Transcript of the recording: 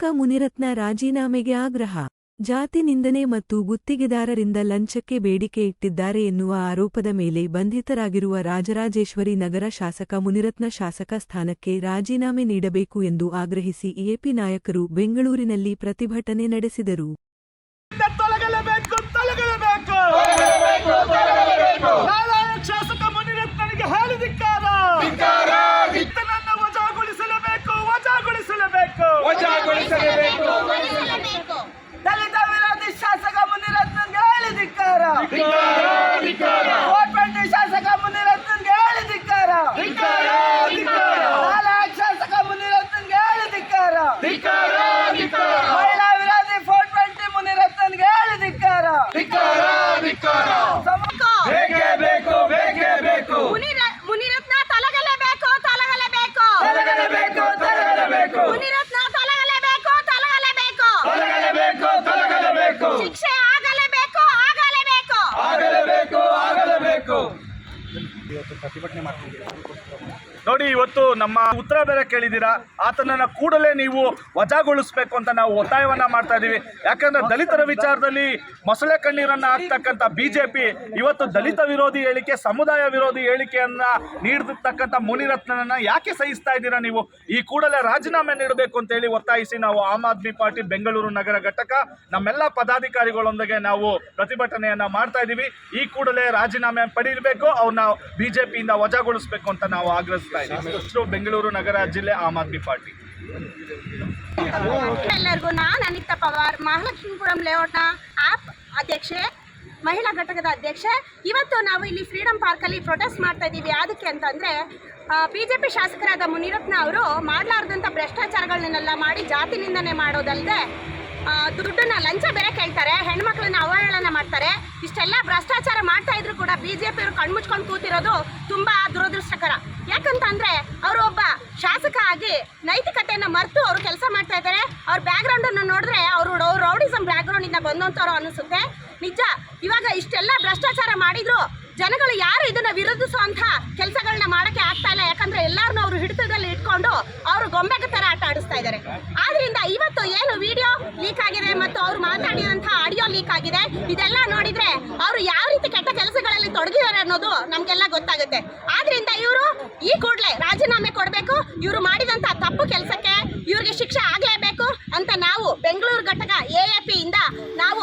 ಶಾಸಕ ಮುನಿರತ್ನ ರಾಜೀನಾಮೆಗೆ ಆಗ್ರಹ. ಜಾತಿ ನಿಂದನೆ ಮತ್ತು ಗುತ್ತಿಗೆದಾರರಿಂದ ಲಂಚಕ್ಕೆ ಬೇಡಿಕೆ ಇಟ್ಟಿದ್ದಾರೆ ಎನ್ನುವ ಆರೋಪದ ಮೇಲೆ ಬಂಧಿತರಾಗಿರುವ ರಾಜರಾಜೇಶ್ವರಿ ನಗರ ಶಾಸಕ ಮುನಿರತ್ನ ಶಾಸಕ ಸ್ಥಾನಕ್ಕೆ ರಾಜೀನಾಮೆ ನೀಡಬೇಕು ಎಂದು ಆಗ್ರಹಿಸಿ ಎಪಿ ನಾಯಕರು ಬೆಂಗಳೂರಿನಲ್ಲಿ ಪ್ರತಿಭಟನೆ ನಡೆಸಿದರು. ಮುನಿರತ್ನ ತೊಲಗಲೇಬೇಕು ತಲಗಲೇಬೇಕು. ತೊಲಗಲೇಬೇಕು ತೊಲಗಲೇಬೇಕು. ಶಿಕ್ಷೆ ಆಗಲೇಬೇಕು ಆಗಲೇಬೇಕು ಆಗಲೇಬೇಕು ಆಗಲೇಬೇಕು ನೋಡಿ, ಇವತ್ತು ನಮ್ಮ ಉತ್ತರ ಬೇರೆ ಕೇಳಿದ್ದೀರಾ? ಆತನನ್ನ ಕೂಡಲೇ ನೀವು ವಜಾಗೊಳಿಸ್ಬೇಕು ಅಂತ ನಾವು ಒತ್ತಾಯವನ್ನ ಮಾಡ್ತಾ ಇದ್ದೀವಿ ಯಾಕಂದ್ರೆ ದಲಿತರ ವಿಚಾರದಲ್ಲಿ ಮೊಸಳೆ ಕಣ್ಣೀರನ್ನ ಹಾಕ್ತಕ್ಕಂಥ ಬಿಜೆಪಿ ಇವತ್ತು ದಲಿತ ವಿರೋಧಿ ಹೇಳಿಕೆ, ಸಮುದಾಯ ವಿರೋಧಿ ಹೇಳಿಕೆಯನ್ನ ನೀಡತಕ್ಕಂತ ಮುನಿರತ್ನನ್ನ ಯಾಕೆ ಸಹಿಸ್ತಾ ಇದ್ದೀರಾ ನೀವು? ಈ ಕೂಡಲೇ ರಾಜೀನಾಮೆ ನೀಡಬೇಕು ಅಂತ ಹೇಳಿ ಒತ್ತಾಯಿಸಿ ನಾವು ಆಮ್ ಆದ್ಮಿ ಪಾರ್ಟಿ ಬೆಂಗಳೂರು ನಗರ ಘಟಕ, ನಮ್ಮೆಲ್ಲ ಪದಾಧಿಕಾರಿಗಳೊಂದಿಗೆ ನಾವು ಪ್ರತಿಭಟನೆಯನ್ನ ಮಾಡ್ತಾ ಇದ್ದೀವಿ ಈ ಕೂಡಲೇ ರಾಜೀನಾಮೆ ಪಡೀಬೇಕು ಅವ್ರನ್ನ ಬಿಜೆಪಿಯಿಂದ ವಜಾಗೊಳಿಸಬೇಕು ಅಂತ ನಾವು ಆಗ್ರಹಿಸ್ತಾ ಇದ್ದೀವಿ. ಬೆಂಗಳೂರು ನಗರ ಜಿಲ್ಲೆ ಆಮ್ ಆದ್ಮಿ ಪಾರ್ಟಿ. ಎಲ್ಲರಿಗೂ ನಾನು ಅನಿತಾ ಪವಾರ್, ಮಹಾಲಕ್ಷ್ಮೀಪುರಂ ಲೇಔಟ್ನ ಆಪ್ ಅಧ್ಯಕ್ಷೆ, ಮಹಿಳಾ ಘಟಕದ ಅಧ್ಯಕ್ಷೆ. ಇವತ್ತು ನಾವು ಇಲ್ಲಿ ಫ್ರೀಡಂ ಪಾರ್ಕಲ್ಲಿ ಪ್ರೊಟೆಸ್ಟ್ ಮಾಡ್ತಾ ಇದ್ದೀವಿ. ಅದಕ್ಕೆ ಅಂತಂದರೆ ಬಿ ಜೆ ಪಿ ಶಾಸಕರಾದ ಮುನಿರತ್ನ ಅವರು ಮಾಡಲಾರ್ದಂಥ ಭ್ರಷ್ಟಾಚಾರಗಳನ್ನೆಲ್ಲ ಮಾಡಿ ಜಾತಿ ನಿಂದನೆ ಮಾಡೋದಲ್ಲದೆ ದುಡ್ಡನ್ನ ಲಂಚ ಬೇರೆ ಕೇಳ್ತಾರೆ. ಇಷ್ಟೆಲ್ಲ ಭ್ರಷ್ಟಾಚಾರ ಮಾಡ್ತಾ ಇದ್ರು ಕೂಡ ಬಿ ಜೆ ಪಿಯವರು ಕಣ್ಮುಚ್ಕೊಂಡು ಕೂತಿರೋದು ತುಂಬಾ ದುರದೃಷ್ಟಕರ. ಯಾಕಂತಂದ್ರೆ ಅವರು ಒಬ್ಬ ಶಾಸಕ ಆಗಿ ನೈತಿಕತೆಯನ್ನ ಮರೆತು ಅವರು ಕೆಲಸ ಮಾಡ್ತಾ ಇದ್ದಾರೆ ಅವ್ರ ಬ್ಯಾಕ್ಗ್ರೌಂಡನ್ನು ನೋಡಿದ್ರೆ ಅವರು ರೌಡಿಸಮ್ ಬ್ಯಾಕ್ಗ್ರೌಂಡಿಂದ ಬಂದಂಥವ್ರು ಅನಿಸುತ್ತೆ ನಿಜ, ಇವಾಗ ಇಷ್ಟೆಲ್ಲ ಭ್ರಷ್ಟಾಚಾರ ಮಾಡಿದ್ರು ಜನಗಳು ಯಾರು ಇದನ್ನ ವಿರೋಧಿಸುವಂತಹ ಕೆಲಸಗಳನ್ನ ಮಾಡಕ್ಕೆ ಆಗ್ತಾ ಇಲ್ಲ. ಯಾಕಂದ್ರೆ ಎಲ್ಲಾರನ್ನೂ ಅವರು ಹಿಡಿತದಲ್ಲಿ ಇಟ್ಕೊಂಡು ಅವರು ಗೊಂಬೆಗೆ ತರ ಆಟ ಆಡಿಸ್ತಾ ಇದ್ದಾರೆ ಆದ್ರಿಂದ ಇವತ್ತು ಏನು ವಿಡಿಯೋ ಲೀಕ್ ಆಗಿದೆ ಮತ್ತು ಅವ್ರು ಮಾತಾಡಿದಂಥ ಲೀಕ್ ಆಗಿದೆ. ಇದೆಲ್ಲ ನೋಡಿದ್ರೆ ಅವರು ಯಾವ ರೀತಿ ಕೆಟ್ಟ ಕೆಲಸಗಳಲ್ಲಿ ತೊಡಗಿದ್ದಾರೆ ಅನ್ನೋದು ನಮ್ಗೆಲ್ಲ ಗೊತ್ತಾಗುತ್ತೆ. ಆದ್ರಿಂದ ಇವರು ಈ ಕೂಡಲೇ ರಾಜೀನಾಮೆ ಕೊಡಬೇಕು. ಇವರು ಮಾಡಿದಂತ ತಪ್ಪು ಕೆಲಸಕ್ಕೆ ಇವರಿಗೆ ಶಿಕ್ಷೆ ಆಗಲೇಬೇಕು ಅಂತ ನಾವು ಬೆಂಗಳೂರು ಘಟಕ ಎ ಇಂದ ನಾವು